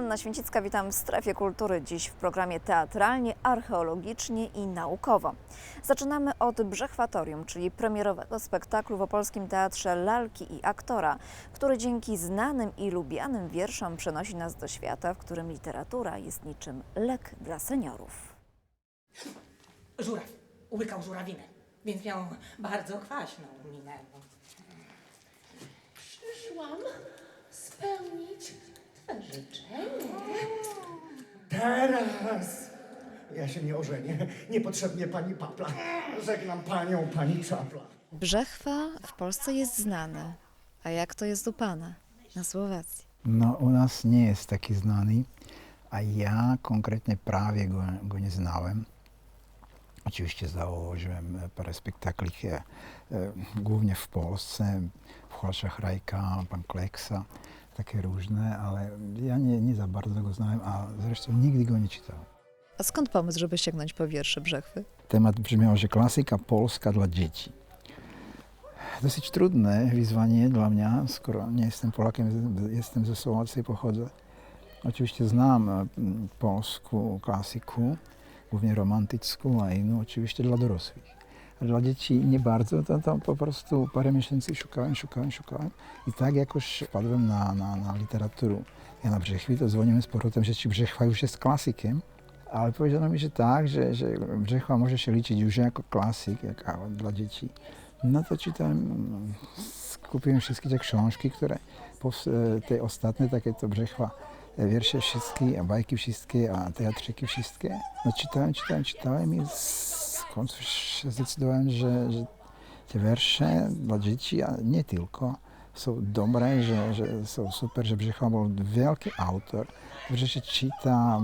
Anna Święcicka, witam w Strefie Kultury. Dziś w programie teatralnie, archeologicznie i naukowo. Zaczynamy od Brzechwatorium, czyli premierowego spektaklu w Opolskim Teatrze Lalki i Aktora, który dzięki znanym i lubianym wierszom przenosi nas do świata, w którym literatura jest niczym lek dla seniorów. Żuraw łykał żurawinę, więc miał bardzo kwaśną minę. Przyszłam spełnić Życzenie. Teraz ja się nie ożenię. Niepotrzebnie pani papla. Żegnam panią, pani czapla. Brzechwa w Polsce jest znany. A jak to jest u Pana na Słowacji? No, u nas nie jest taki znany, a ja konkretnie prawie go, go nie znałem. Oczywiście założyłem parę spektakli, e, e, głównie w Polsce, w Chłaszach Rajka, Pan Kleksa, takie różne, ale ja nie, nie za bardzo go znałem, a zresztą nigdy go nie czytałem. A skąd pomysł, żeby sięgnąć po wiersze Brzechwy? Temat brzmiał, że klasyka polska dla dzieci. Dosyć trudne wyzwanie dla mnie, skoro nie jestem Polakiem, jestem ze Słowacji, pochodzę. Oczywiście znam e, polską klasykę, głównie romantycką, a inną oczywiście dla dorosłych. Dla dzieci nie bardzo, to, to po prostu parę miesięcy szukałem, szukałem, szukałem i tak jakoś wpadłem na, na, na literaturę Jana Brzechwy, to dzwoniłem z powrotem, że ci Brzechwa już jest klasykiem, ale powiedziano mi, że tak, że, że Brzechwa może się liczyć już jako klasyk, jak a, dla dzieci. No to czytałem, kupiłem wszystkie te książki, które, pows- e, te ostatnie takie to Brzechwa, e, wiersze wszystkie, a bajki wszystkie, a teatrzyki wszystkie. No czytałem, czytałem, czytałem i końcu się zdecydowałem, że, że te wiersze dla dzieci, a nie tylko, są dobre, że, że są super, że był wielki autor, się czyta,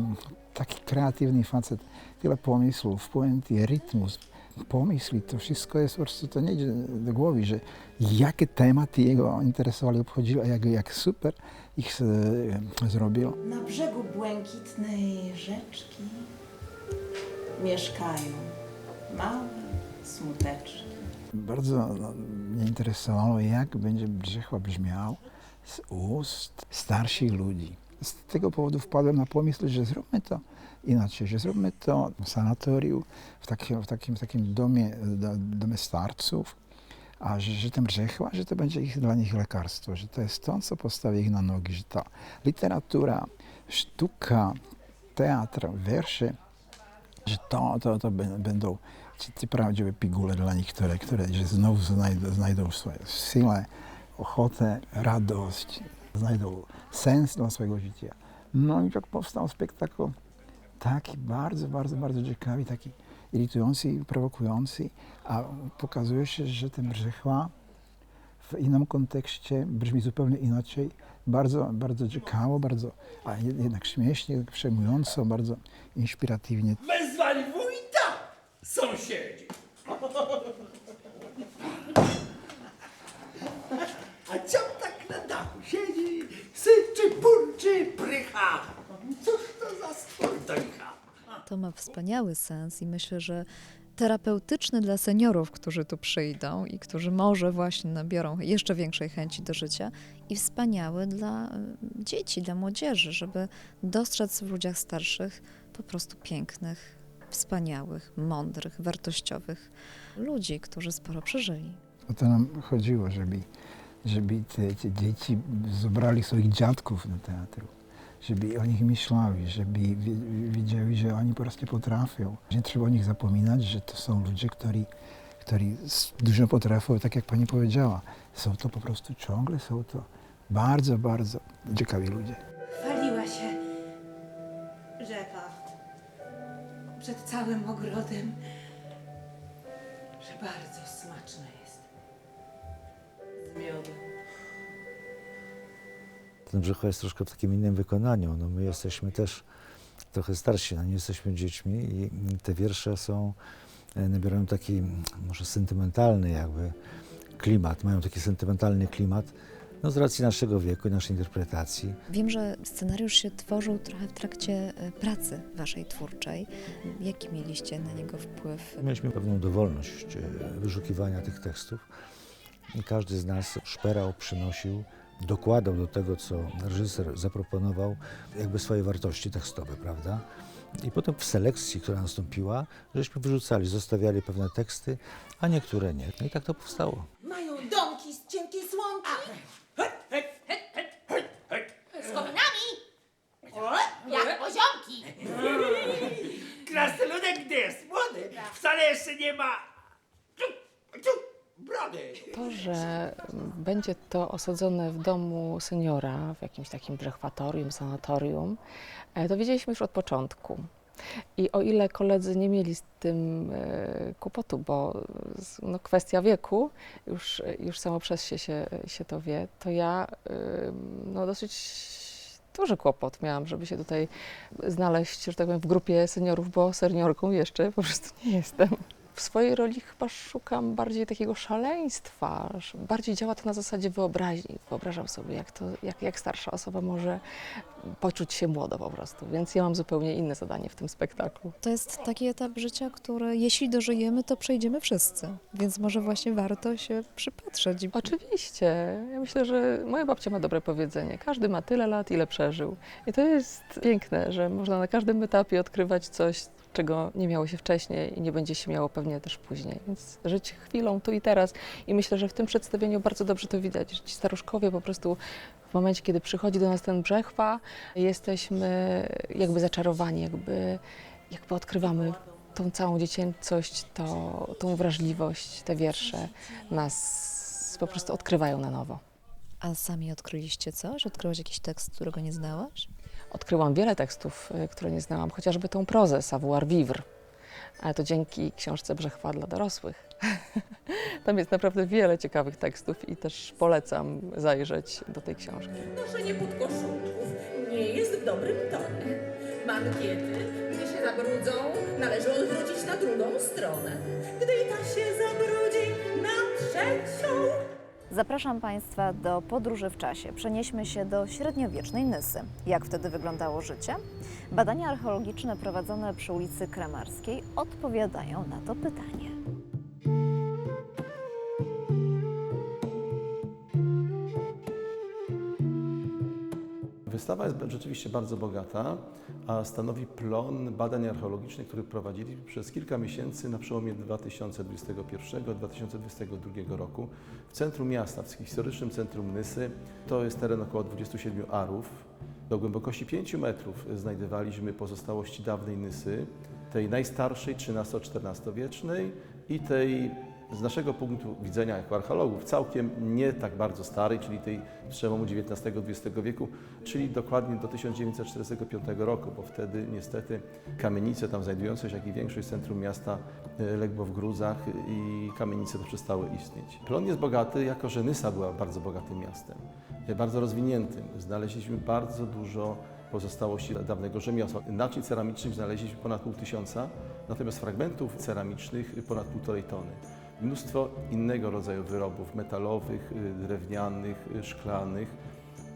taki kreatywny facet, tyle pomysłów, puenty, rytmus, pomysły, to wszystko jest po prostu, to nie idzie do głowy, że jakie tematy jego interesowały, obchodziły, a jak, jak super ich e, zrobił. Na brzegu błękitnej rzeczki mieszkają małe smuteczki. Bardzo no, mnie interesowało, jak będzie Brzechwa brzmiał z ust starszych ludzi. Z tego powodu wpadłem na pomysł, że zróbmy to inaczej, że zróbmy to w sanatorium, w takim, w takim, w takim domie, do- domie starców, a że, że ten Brzechwa, że to będzie ich, dla nich lekarstwo, że to jest to, co postawi ich na nogi, że ta literatura, sztuka, teatr, wiersze, że to, to, to bę- będą ci, ci prawdziwe piguły dla nich, które, które że znowu znajdą, znajdą swoją siłę, ochotę, radość, znajdą sens dla swojego życia. No i tak powstał spektakl taki bardzo, bardzo, bardzo ciekawy, taki irytujący i prowokujący, a pokazuje się, że ten Brzechwa w innym kontekście brzmi zupełnie inaczej, bardzo, bardzo ciekawo, bardzo, a jed- jednak śmiesznie, przejmująco, bardzo inspiratywnie. Wezwali wójta, sąsiedzi. A co tak na dachu siedzi, syczy, burczy, prycha? Cóż to za stwór? To ma wspaniały sens i myślę, że terapeutyczny dla seniorów, którzy tu przyjdą i którzy może właśnie nabiorą jeszcze większej chęci do życia i wspaniały dla y, dzieci, dla młodzieży, żeby dostrzec w ludziach starszych po prostu pięknych, wspaniałych, mądrych, wartościowych ludzi, którzy sporo przeżyli. O to nam chodziło, żeby, żeby te, te dzieci zabrali swoich dziadków do teatru, żeby o nich myślały, żeby wi- wiedzieli, że oni po prostu potrafią. Nie trzeba o nich zapominać, że to są ludzie, którzy, którzy dużo potrafią, tak jak pani powiedziała. Są to po prostu ciągle, są to bardzo, bardzo ciekawi ludzie. Chwaliła się rzeka przed całym ogrodem, że bardzo smaczne jest. Z miodem. Ten Brzechwa jest troszkę w takim innym wykonaniu. No my jesteśmy też trochę starsi, no nie jesteśmy dziećmi i te wiersze są, e, nabierają taki może sentymentalny jakby klimat, mają taki sentymentalny klimat, no z racji naszego wieku i naszej interpretacji. Wiem, że scenariusz się tworzył trochę w trakcie y, pracy waszej twórczej. Jaki mieliście na niego wpływ? Mieliśmy pewną dowolność e, wyszukiwania tych tekstów i każdy z nas szperał, przynosił dokładał do tego, co reżyser zaproponował, jakby swoje wartości tekstowe, prawda? I potem w selekcji, która nastąpiła, żeśmy wyrzucali, zostawiali pewne teksty, a niektóre nie. No i tak to powstało. Mają domki z cienkiej słomki. Z kominami! Jak poziomki! Krasnoludek, gdy jest młody, wcale jeszcze nie ma... To, że będzie to osadzone w domu seniora, w jakimś takim drechwatorium, sanatorium, e, to wiedzieliśmy już od początku. I o ile koledzy nie mieli z tym e, kłopotu, bo no, kwestia wieku, już, już samo przez się, się się to wie, to ja no, dosyć duży kłopot miałam, żeby się tutaj znaleźć, że tak powiem, w grupie seniorów, bo seniorką jeszcze po prostu nie jestem. W swojej roli chyba szukam bardziej takiego szaleństwa. Bardziej działa to na zasadzie wyobraźni. Wyobrażam sobie, jak, to, jak, jak starsza osoba może poczuć się młodo po prostu. Więc ja mam zupełnie inne zadanie w tym spektaklu. To jest taki etap życia, który jeśli dożyjemy, to przejdziemy wszyscy. Więc może właśnie warto się przypatrzeć. Oczywiście. Ja myślę, że moja babcia ma dobre powiedzenie. Każdy ma tyle lat, ile przeżył. I to jest piękne, że można na każdym etapie odkrywać coś, czego nie miało się wcześniej i nie będzie się miało pewnie też później. Więc żyć chwilą tu i teraz. I myślę, że w tym przedstawieniu bardzo dobrze to widać, że ci staruszkowie po prostu w momencie, kiedy przychodzi do nas ten brzechwa, jesteśmy jakby zaczarowani, jakby, jakby odkrywamy tą całą dziecięcość, to, tą wrażliwość, te wiersze nas po prostu odkrywają na nowo. A sami odkryliście coś? Odkryłaś jakiś tekst, którego nie znałaś? Odkryłam wiele tekstów, y, które nie znałam, chociażby tą prozę Savoir Vivre, ale to dzięki książce Brzechwa dla dorosłych. Tam jest naprawdę wiele ciekawych tekstów i też polecam zajrzeć do tej książki. Noszenie podkoszulków nie jest w dobrym tonie. Mankiety, gdy się zabrudzą, należy odwrócić na drugą stronę. Gdy i ta się zabrudzi na trzecią, Zapraszam Państwa do podróży w czasie. Przenieśmy się do średniowiecznej Nysy. Jak wtedy wyglądało życie? Badania archeologiczne prowadzone przy ulicy Kramarskiej odpowiadają na to pytanie. Wystawa jest rzeczywiście bardzo bogata, a stanowi plon badań archeologicznych, które prowadzili przez kilka miesięcy na przełomie 2021-2022 roku w centrum miasta, w historycznym centrum Nysy. To jest teren około 27 arów. Do głębokości 5 metrów znajdowaliśmy pozostałości dawnej Nysy, tej najstarszej, XIII-XIV wiecznej i tej z naszego punktu widzenia jako archeologów całkiem nie tak bardzo starej, czyli tej przełomu XIX-XX wieku, czyli dokładnie do 1945 roku, bo wtedy niestety kamienice tam znajdujące się, jak i większość centrum miasta e, legło w gruzach i kamienice to przestały istnieć. Plon jest bogaty, jako że Nysa była bardzo bogatym miastem, e, bardzo rozwiniętym. Znaleźliśmy bardzo dużo pozostałości dawnego rzemiosła. Naczyń ceramicznych znaleźliśmy ponad pół tysiąca, natomiast fragmentów ceramicznych ponad półtorej tony. Mnóstwo innego rodzaju wyrobów metalowych, y, drewnianych, y, szklanych,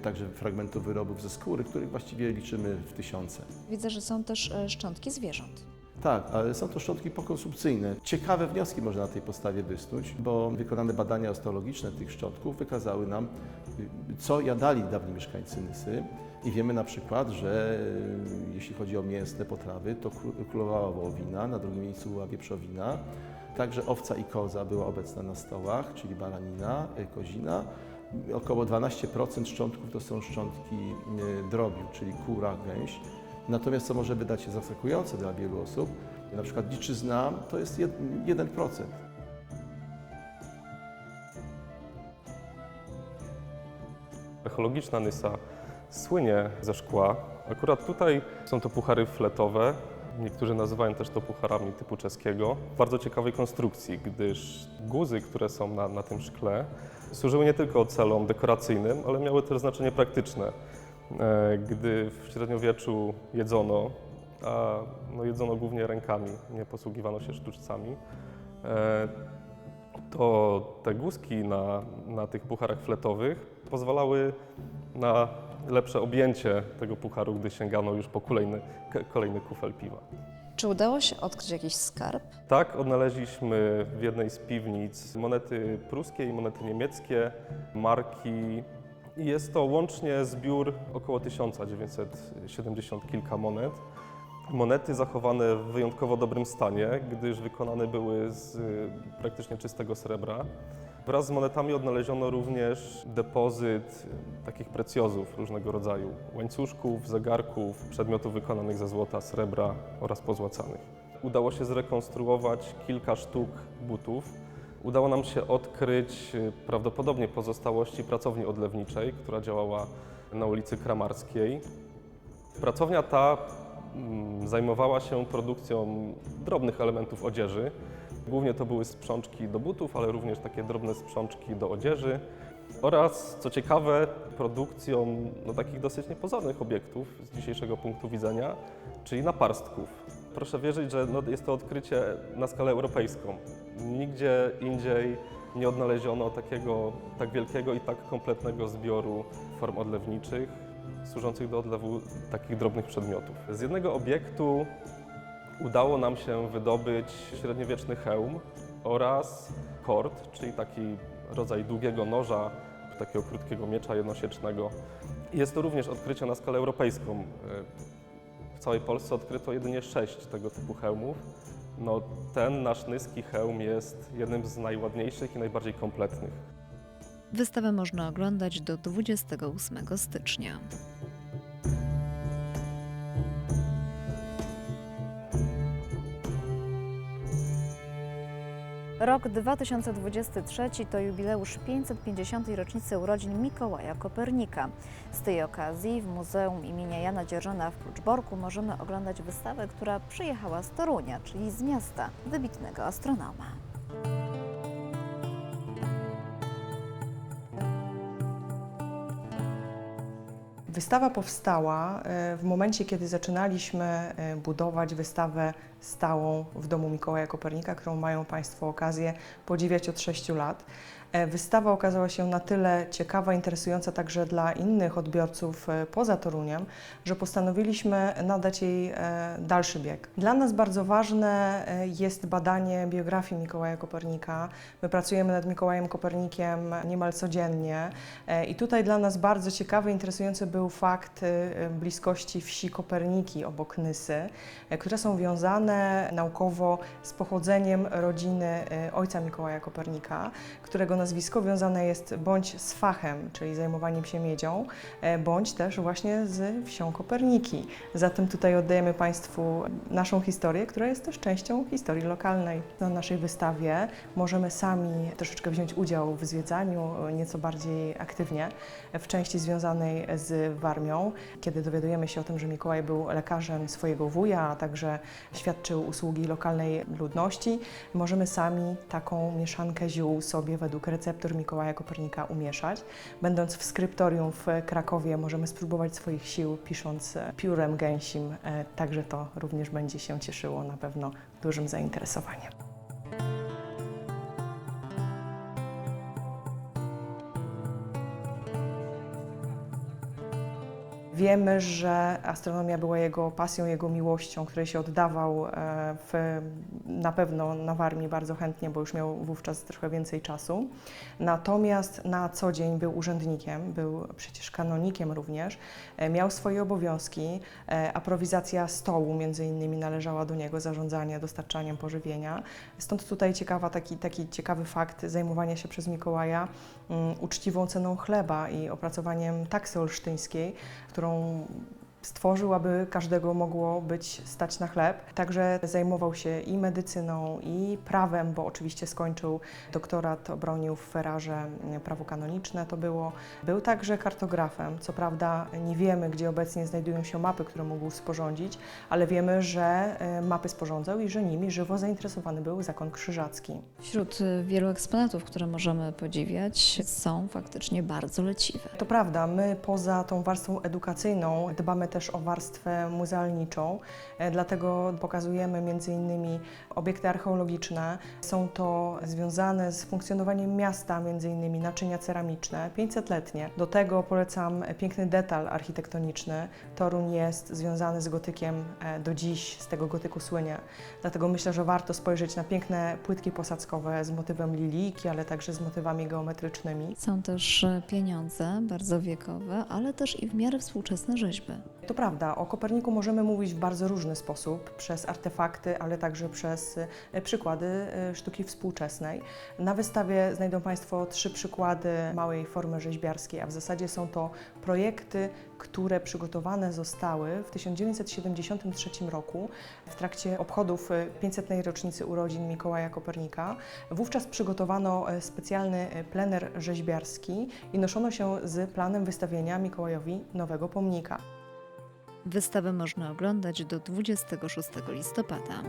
także fragmentów wyrobów ze skóry, których właściwie liczymy w tysiące. Widzę, że są też e, szczątki zwierząt. Tak, ale są to szczątki pokonsumpcyjne. Ciekawe wnioski można na tej podstawie wysnuć, bo wykonane badania osteologiczne tych szczątków wykazały nam, y, co jadali dawni mieszkańcy Nysy. I wiemy na przykład, że jeśli chodzi o mięsne potrawy, to kró- królowała wołowina, na drugim miejscu była wieprzowina. Także owca i koza była obecna na stołach, czyli baranina, y, kozina. Około 12% szczątków to są szczątki y, drobiu, czyli kura, gęś. Natomiast co może wydać się zaskakujące dla wielu osób, na przykład dziczyzna to jest jed- 1%. Archeologiczna Nysa słynie ze szkła. Akurat tutaj są to puchary fletowe. Niektórzy nazywają też to pucharami typu czeskiego. Bardzo ciekawej konstrukcji, gdyż guzy, które są na, na tym szkle, służyły nie tylko celom dekoracyjnym, ale miały też znaczenie praktyczne. E, Gdy w średniowieczu jedzono, a no jedzono głównie rękami, nie posługiwano się sztuczcami, e, to te guzki na, na tych pucharach fletowych pozwalały na lepsze objęcie tego pucharu, gdy sięgano już po kolejny, kolejny kufel piwa. Czy udało się odkryć jakiś skarb? Tak, odnaleźliśmy w jednej z piwnic monety pruskie i monety niemieckie marki Jest to łącznie zbiór około 1970 kilka monet. Monety zachowane w wyjątkowo dobrym stanie, gdyż wykonane były z y, praktycznie czystego srebra. Wraz z monetami odnaleziono również depozyt takich precjozów różnego rodzaju, łańcuszków, zegarków, przedmiotów wykonanych ze złota, srebra oraz pozłacanych. Udało się zrekonstruować kilka sztuk butów. Udało nam się odkryć y, prawdopodobnie pozostałości pracowni odlewniczej, która działała na ulicy Kramarskiej. Pracownia ta mm, zajmowała się produkcją drobnych elementów odzieży. Głównie to były sprzączki do butów, ale również takie drobne sprzączki do odzieży oraz, co ciekawe, produkcją no, takich dosyć niepozornych obiektów z dzisiejszego punktu widzenia, czyli naparstków. Proszę wierzyć, że no, jest to odkrycie na skalę europejską. Nigdzie indziej nie odnaleziono takiego tak wielkiego i tak kompletnego zbioru form odlewniczych służących do odlewu takich drobnych przedmiotów. Z jednego obiektu udało nam się wydobyć średniowieczny hełm oraz kord, czyli taki rodzaj długiego noża, takiego krótkiego miecza jednosiecznego. Jest to również odkrycie na skalę europejską. W całej Polsce odkryto jedynie sześć tego typu hełmów. No, ten nasz nyski hełm jest jednym z najładniejszych i najbardziej kompletnych. Wystawę można oglądać do 28 stycznia. Rok 2023 to jubileusz 550. rocznicy urodzin Mikołaja Kopernika. Z tej okazji w Muzeum imienia Jana Dzierżona w Kluczborku możemy oglądać wystawę, która przyjechała z Torunia, czyli z miasta wybitnego astronoma. Wystawa powstała e, w momencie, kiedy zaczynaliśmy e, budować wystawę stałą w domu Mikołaja Kopernika, którą mają Państwo okazję podziwiać od 6 lat. E, Wystawa okazała się na tyle ciekawa, interesująca także dla innych odbiorców e, poza Toruniem, że postanowiliśmy nadać jej e, dalszy bieg. Dla nas bardzo ważne jest badanie biografii Mikołaja Kopernika. My pracujemy nad Mikołajem Kopernikiem niemal codziennie i tutaj dla nas bardzo ciekawy, interesujący był fakt bliskości wsi Koperniki obok Nysy, które są wiązane naukowo z pochodzeniem rodziny ojca Mikołaja Kopernika, którego nazwisko wiązane jest bądź z fachem, czyli zajmowaniem się miedzią, e, bądź też właśnie z wsią Koperniki. Zatem tutaj oddajemy Państwu naszą historię, która jest też częścią historii lokalnej. Na naszej wystawie możemy sami troszeczkę wziąć udział w zwiedzaniu, e, nieco bardziej aktywnie, w części związanej z Warmią, kiedy dowiadujemy się o tym, że Mikołaj był lekarzem swojego wuja, a także świadczył usługi lokalnej ludności. Możemy sami taką mieszankę ziół sobie według receptur Mikołaja Kopernika umieszać. Będąc w skryptorium w Krakowie możemy spróbować swoich sił pisząc e, piórem gęsim, e, także to również będzie się cieszyło na pewno dużym zainteresowaniem. Wiemy, że astronomia była jego pasją, jego miłością, której się oddawał e, w, na pewno na Warmii bardzo chętnie, bo już miał wówczas trochę więcej czasu. Natomiast na co dzień był urzędnikiem, był przecież kanonikiem również, e, miał swoje obowiązki, e, aprowizacja stołu między innymi należała do niego, zarządzanie dostarczaniem pożywienia. Stąd tutaj ciekawa, taki, taki ciekawy fakt zajmowania się przez Mikołaja um, uczciwą ceną chleba i opracowaniem taksy olsztyńskiej, którą Oh. Stworzył, aby każdego mogło być stać na chleb. Także zajmował się i medycyną, i prawem, bo oczywiście skończył doktorat, obronił w Ferrarze prawo kanoniczne to było. Był także kartografem. Co prawda nie wiemy, gdzie obecnie znajdują się mapy, które mógł sporządzić, ale wiemy, że e, mapy sporządzał i że nimi żywo zainteresowany był zakon krzyżacki. Wśród y, wielu eksponatów, które możemy podziwiać, są faktycznie bardzo leciwe. To prawda, my poza tą warstwą edukacyjną dbamy też o warstwę muzealniczą, e, dlatego pokazujemy innymi obiekty archeologiczne. Są to związane z funkcjonowaniem miasta, innymi naczynia ceramiczne, 500-letnie. Do tego polecam piękny detal architektoniczny. Toruń jest związany z gotykiem e, do dziś, z tego gotyku słynie. Dlatego myślę, że warto spojrzeć na piękne płytki posadzkowe z motywem lilijki, ale także z motywami geometrycznymi. Są też e, pieniądze bardzo wiekowe, ale też i w miarę współczesne rzeźby. To prawda, o Koperniku możemy mówić w bardzo różny sposób, przez artefakty, ale także przez e, przykłady e, sztuki współczesnej. Na wystawie znajdą Państwo trzy przykłady małej formy rzeźbiarskiej, a w zasadzie są to projekty, które przygotowane zostały w 1973 roku w trakcie obchodów e, 500. rocznicy urodzin Mikołaja Kopernika. Wówczas przygotowano e, specjalny e, plener rzeźbiarski i noszono się z planem wystawienia Mikołajowi nowego pomnika. Wystawę można oglądać do 26 listopada.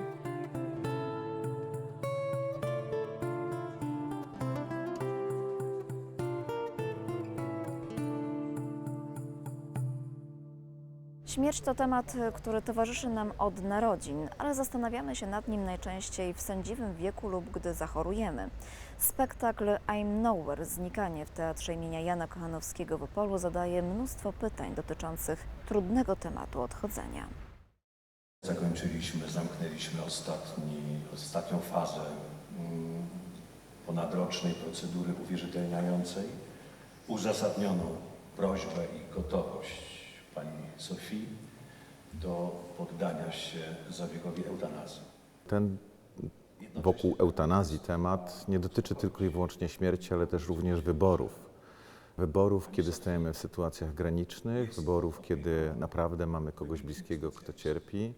Śmierć to temat, który towarzyszy nam od narodzin, ale zastanawiamy się nad nim najczęściej w sędziwym wieku lub gdy zachorujemy. Spektakl I'm Nowhere, znikanie w Teatrze imienia Jana Kochanowskiego w Opolu zadaje mnóstwo pytań dotyczących trudnego tematu odchodzenia. Zakończyliśmy, zamknęliśmy ostatni, ostatnią fazę mm, ponadrocznej procedury uwierzytelniającej. Uzasadnioną prośbę i gotowość pani Sofii do poddania się zabiegowi eutanazji. Ten wokół eutanazji temat nie dotyczy tylko i wyłącznie śmierci, ale też również wyborów. Wyborów, kiedy stajemy w sytuacjach granicznych, wyborów, kiedy naprawdę mamy kogoś bliskiego, kto cierpi,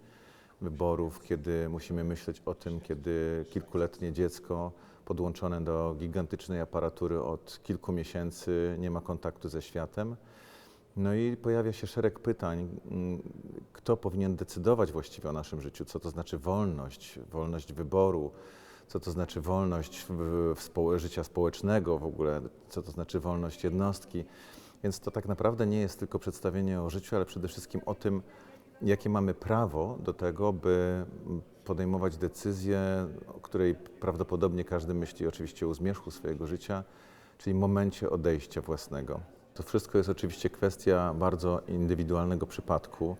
wyborów, kiedy musimy myśleć o tym, kiedy kilkuletnie dziecko podłączone do gigantycznej aparatury od kilku miesięcy nie ma kontaktu ze światem. No i pojawia się szereg pytań, kto powinien decydować właściwie o naszym życiu, co to znaczy wolność, wolność wyboru, co to znaczy wolność w, w spo, życia społecznego w ogóle, co to znaczy wolność jednostki. Więc to tak naprawdę nie jest tylko przedstawienie o życiu, ale przede wszystkim o tym, jakie mamy prawo do tego, by podejmować decyzję, o której prawdopodobnie każdy myśli oczywiście o zmierzchu swojego życia, czyli momencie odejścia własnego. To wszystko jest oczywiście kwestia bardzo indywidualnego przypadku.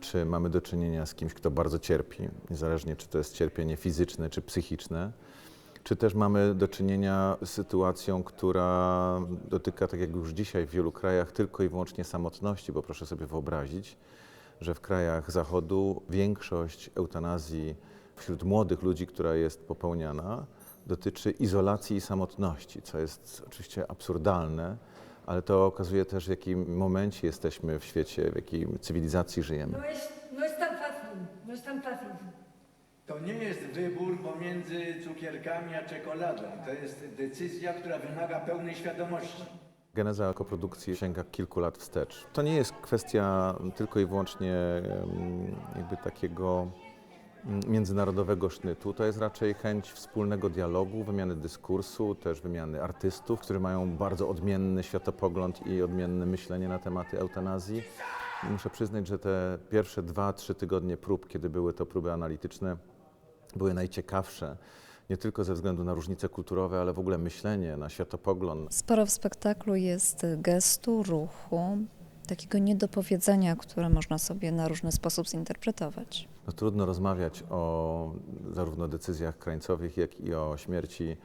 Czy mamy do czynienia z kimś, kto bardzo cierpi, niezależnie czy to jest cierpienie fizyczne czy psychiczne, czy też mamy do czynienia z sytuacją, która dotyka, tak jak już dzisiaj w wielu krajach, tylko i wyłącznie samotności, bo proszę sobie wyobrazić, że w krajach Zachodu większość eutanazji wśród młodych ludzi, która jest popełniana, dotyczy izolacji i samotności, co jest oczywiście absurdalne, ale to okazuje też, w jakim momencie jesteśmy w świecie, w jakiej cywilizacji żyjemy. No jest, no jest tan fácil, no es tan fácil. To nie jest wybór pomiędzy cukierkami a czekoladą. To jest decyzja, która wymaga pełnej świadomości. Geneza koprodukcji sięga kilku lat wstecz. To nie jest kwestia tylko i wyłącznie em, jakby takiego międzynarodowego sznytu. To jest raczej chęć wspólnego dialogu, wymiany dyskursu, też wymiany artystów, którzy mają bardzo odmienny światopogląd i odmienne myślenie na tematy eutanazji. Muszę przyznać, że te pierwsze dwa, trzy tygodnie prób, kiedy były to próby analityczne, były najciekawsze. Nie tylko ze względu na różnice kulturowe, ale w ogóle myślenie, na światopogląd. Sporo w spektaklu jest gestu, ruchu, takiego niedopowiedzenia, które można sobie na różny sposób zinterpretować. No, trudno rozmawiać o zarówno decyzjach krańcowych, jak i o śmierci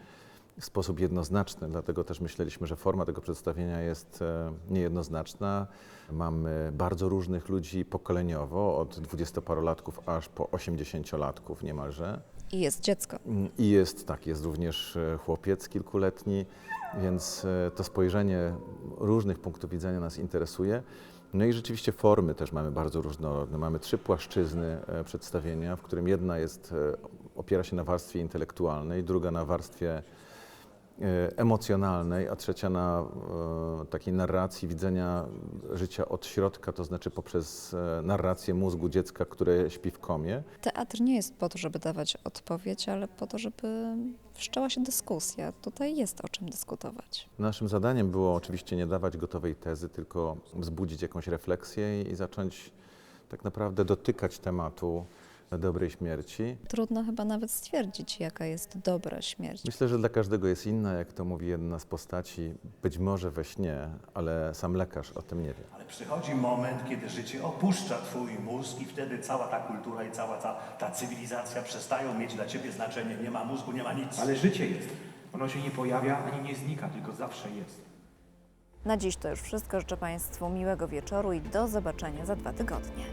w sposób jednoznaczny, dlatego też myśleliśmy, że forma tego przedstawienia jest e, niejednoznaczna. Mamy bardzo różnych ludzi pokoleniowo, od dwudziestoparolatków aż po osiemdziesięciolatków niemalże. I jest dziecko. I jest, tak, jest również e, chłopiec kilkuletni, więc e, to spojrzenie różnych punktów widzenia nas interesuje. No i rzeczywiście formy też mamy bardzo różnorodne. Mamy trzy płaszczyzny e, przedstawienia, w którym jedna jest, e, opiera się na warstwie intelektualnej, druga na warstwie emocjonalnej, a trzecia na e, takiej narracji widzenia życia od środka, to znaczy poprzez e, narrację mózgu dziecka, które śpi w komie. Teatr nie jest po to, żeby dawać odpowiedź, ale po to, żeby wszczęła się dyskusja. Tutaj jest o czym dyskutować. Naszym zadaniem było oczywiście nie dawać gotowej tezy, tylko wzbudzić jakąś refleksję i zacząć tak naprawdę dotykać tematu dobrej śmierci. Trudno chyba nawet stwierdzić, jaka jest dobra śmierć. Myślę, że dla każdego jest inna, jak to mówi jedna z postaci, być może we śnie, ale sam lekarz o tym nie wie. Ale przychodzi moment, kiedy życie opuszcza twój mózg i wtedy cała ta kultura i cała ta, ta cywilizacja przestają mieć dla ciebie znaczenie. Nie ma mózgu, nie ma nic. Ale życie jest. Ono się nie pojawia ani nie znika, tylko zawsze jest. Na dziś to już wszystko. Życzę Państwu miłego wieczoru i do zobaczenia za dwa tygodnie.